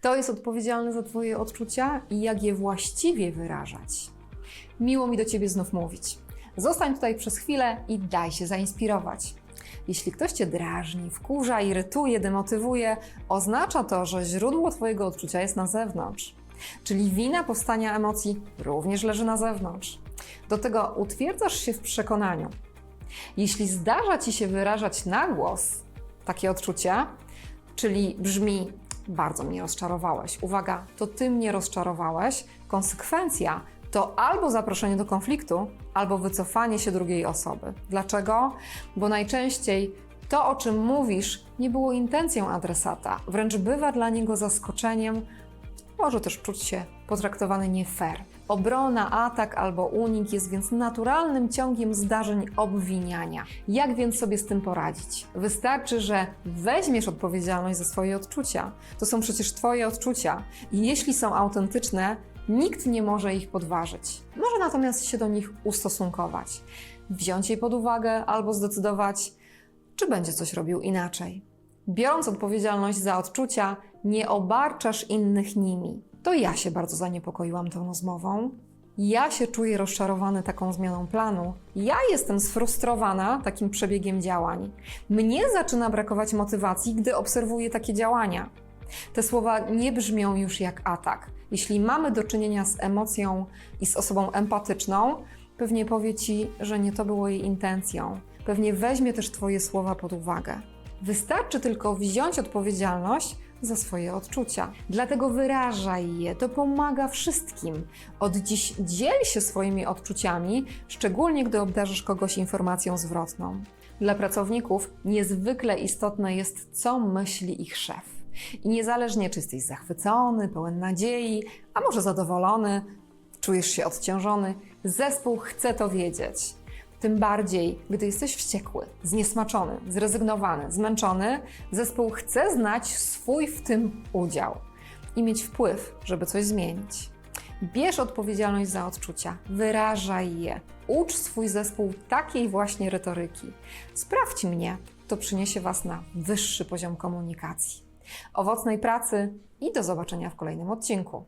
Kto jest odpowiedzialny za Twoje odczucia i jak je właściwie wyrażać? Miło mi do Ciebie znów mówić. Zostań tutaj przez chwilę i daj się zainspirować. Jeśli ktoś Cię drażni, wkurza, irytuje, demotywuje, oznacza to, że źródło Twojego odczucia jest na zewnątrz. Czyli wina powstania emocji również leży na zewnątrz. Do tego utwierdzasz się w przekonaniu. Jeśli zdarza Ci się wyrażać na głos takie odczucia, czyli brzmi bardzo mnie rozczarowałeś. Uwaga, to Ty mnie rozczarowałeś. Konsekwencja to albo zaproszenie do konfliktu, albo wycofanie się drugiej osoby. Dlaczego? Bo najczęściej to, o czym mówisz, nie było intencją adresata, wręcz bywa dla niego zaskoczeniem, może też czuć się potraktowany nie fair. Obrona, atak albo unik jest więc naturalnym ciągiem zdarzeń obwiniania. Jak więc sobie z tym poradzić? Wystarczy, że weźmiesz odpowiedzialność za swoje odczucia. To są przecież Twoje odczucia i jeśli są autentyczne, nikt nie może ich podważyć. Może natomiast się do nich ustosunkować, wziąć je pod uwagę albo zdecydować, czy będzie coś robił inaczej. Biorąc odpowiedzialność za odczucia, nie obarczasz innych nimi. To ja się bardzo zaniepokoiłam tą rozmową. Ja się czuję rozczarowany taką zmianą planu. Ja jestem sfrustrowana takim przebiegiem działań. Mnie zaczyna brakować motywacji, gdy obserwuję takie działania. Te słowa nie brzmią już jak atak. Jeśli mamy do czynienia z emocją i z osobą empatyczną, pewnie powie ci, że nie to było jej intencją. Pewnie weźmie też Twoje słowa pod uwagę. Wystarczy tylko wziąć odpowiedzialność za swoje odczucia. Dlatego wyrażaj je, to pomaga wszystkim. Od dziś dziel się swoimi odczuciami, szczególnie gdy obdarzysz kogoś informacją zwrotną. Dla pracowników niezwykle istotne jest, co myśli ich szef. I niezależnie, czy jesteś zachwycony, pełen nadziei, a może zadowolony, czujesz się odciążony, zespół chce to wiedzieć. Tym bardziej, gdy jesteś wściekły, zniesmaczony, zrezygnowany, zmęczony, zespół chce znać swój w tym udział i mieć wpływ, żeby coś zmienić. Bierz odpowiedzialność za odczucia, wyrażaj je, ucz swój zespół takiej właśnie retoryki. Sprawdź mnie, to przyniesie Was na wyższy poziom komunikacji. Owocnej pracy i do zobaczenia w kolejnym odcinku.